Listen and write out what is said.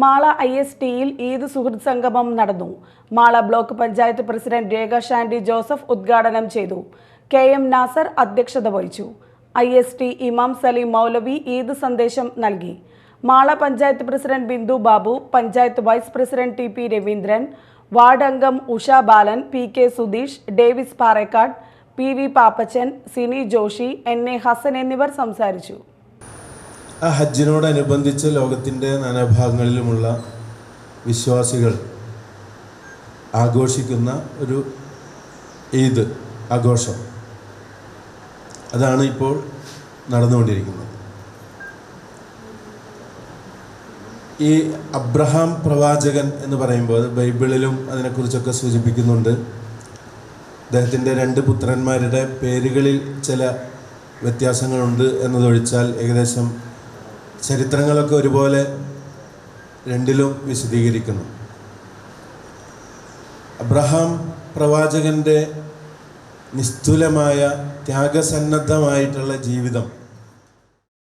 Mala I S ടിയിൽ ഈദ് സുഹൃത് സംഗമം നടന്നു. മാള ബ്ലോക്ക് പഞ്ചായത്ത് പ്രസിഡന്റ് രേഖ ഷാൻഡി ജോസഫ് ഉദ്ഘാടനം ചെയ്തു. കെ എം നാസർ അധ്യക്ഷത വഹിച്ചു. ഐ എസ് ടി ഇമാം സലീം മൗലവി ഈദ് സന്ദേശം നൽകി. Mala panchayat president Bindu Babu panchayat vice president T P Raveendran ward അംഗം Usha Balan P K Sudheesh Davis Parekkad P V Pappachan Sini Joshi N A Hasan എന്നിവർ സംസാരിച്ചു. ആ ഹജ്ജിനോടനുബന്ധിച്ച് ലോകത്തിന്റെ നാനാഭാഗങ്ങളിലുമുള്ള വിശ്വാസികൾ ആഘോഷിക്കുന്ന ഒരു ഈദ് ആഘോഷം. അതാണ് ഇപ്പോൾ നടന്നുകൊണ്ടിരിക്കുന്നത്. ഈ അബ്രഹാം പ്രവാചകൻ എന്ന് പറയുമ്പോൾ ബൈബിളിലും അതിനെക്കുറിച്ചൊക്കെ സൂചിപ്പിക്കുന്നുണ്ട്. അദ്ദേഹത്തിന്റെ രണ്ട് പുത്രന്മാരുടെ പേരുകളിൽ ചില വ്യത്യാസങ്ങളുണ്ട് എന്നതൊഴിച്ചാൽ ഏകദേശം ചരിത്രങ്ങളൊക്കെ ഒരുപോലെ രണ്ടിലും വിശദീകരിക്കുന്നു. അബ്രഹാം പ്രവാചകന്റെ നിസ്തുലമായ ത്യാഗസന്നദ്ധമായിട്ടുള്ള ജീവിതം